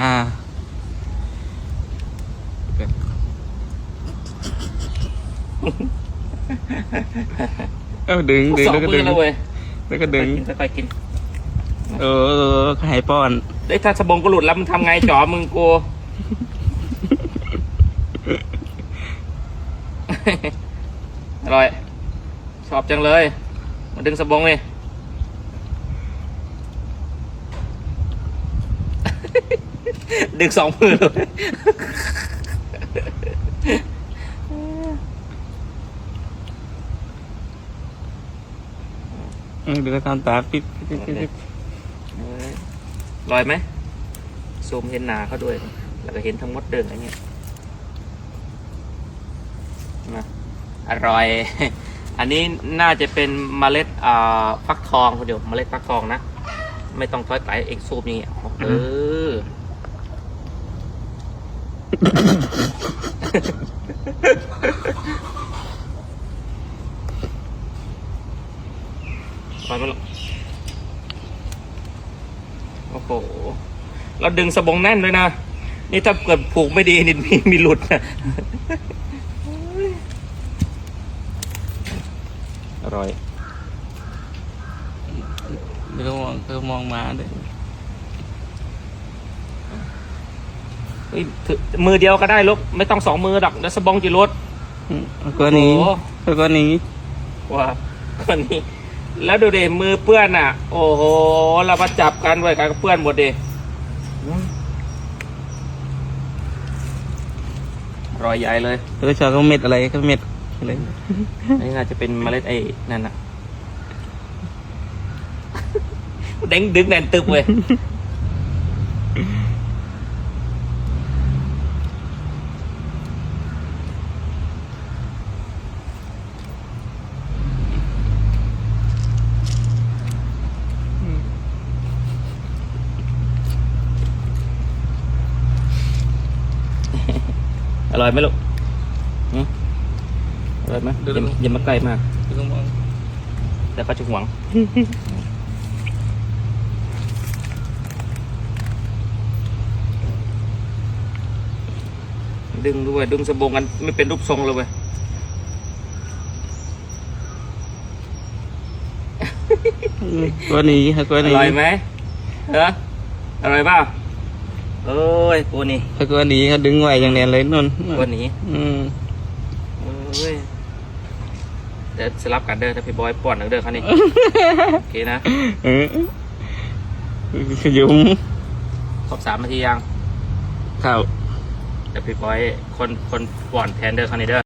อ่าเออดึงดึงสองแล้วก็มืดึองแล้วเว้ยแล้วก็ดึง ค่อยๆกิน เออเออใครป้อน เอ้ยถ้าสบงก็หลุดแล้วมึงทำไงจ๋อมึงกู อร่อย ชอบจังเลย มาดึงสบงเลย ดึงสองมือเลยเออเดี๋ยวก็ทำตาปิดปิดปิดปิดเออลอยไหมซูมเห็นหนาเขาด้วย แล้วก็เห็นทั้งหมดเดินอะไรเงี้ยนะอร่อย อันนี้น่าจะเป็นเมล็ดอ่าฟักทองคนเดียวเมล็ดฟักทองนะ ไม่ต้องทอยไกลเองซูมนี่เออ ปล่อยมันหรอกโอ้โหเราดึงสบงแน่นด้วยนะ นี่ถ้าเกิดผูกไม่ดีนี่มีมีหลุดนะอร่อยเดี๋ยวก็มองเธอมองมาเด้อ เฮ้ยถือมือเดียวก็ได้ลูกไม่ต้องสองมือดอกเดี๋ยวสบงจะหลุดอืมเอาตัวนี้โอ้เอาตัวนี้ว่าคนนี้ แล้วดูดิมือเปื้อนอะ โอ้โหเรามาจับกันไว้กันก็เปื้อนหมดดิอร่อยใหญ่เลยเธอชอบก็เม็ดอะไรก็เม็ดอะไรนี่น่าจะเป็นเมล็ดไอ้นั่นน่ะเด้งดึงแน่นตึบเว้ย ร่อยไหมลูกหืมอร่อยไหมอย่าอย่ามาใกล้มากเธอก็มองแล้วเขาจะหวง ดึงด้วย ดึงสบงกันไม่เป็นรูปทรงเลยเว้ยอืมตัวนี้เอาตัวอนี้ร่อยไหมเอออร่อยเปล่า เอ้ยปูนี่เอาตัวนี้เขาดึงไว้อย่างเนี้ยเลยนุ่นปูนี้อืมเอ้ยเดี๋ยวสลับกันเด้อถ้าพี่บอยป้อนหนังเด้อเขานี่โอเคนะเออขยุมครบสามนาทียังข้าวเดี๋ยวพี่บอยคนคนป้อนแทนเด้อเขานี่เด้อ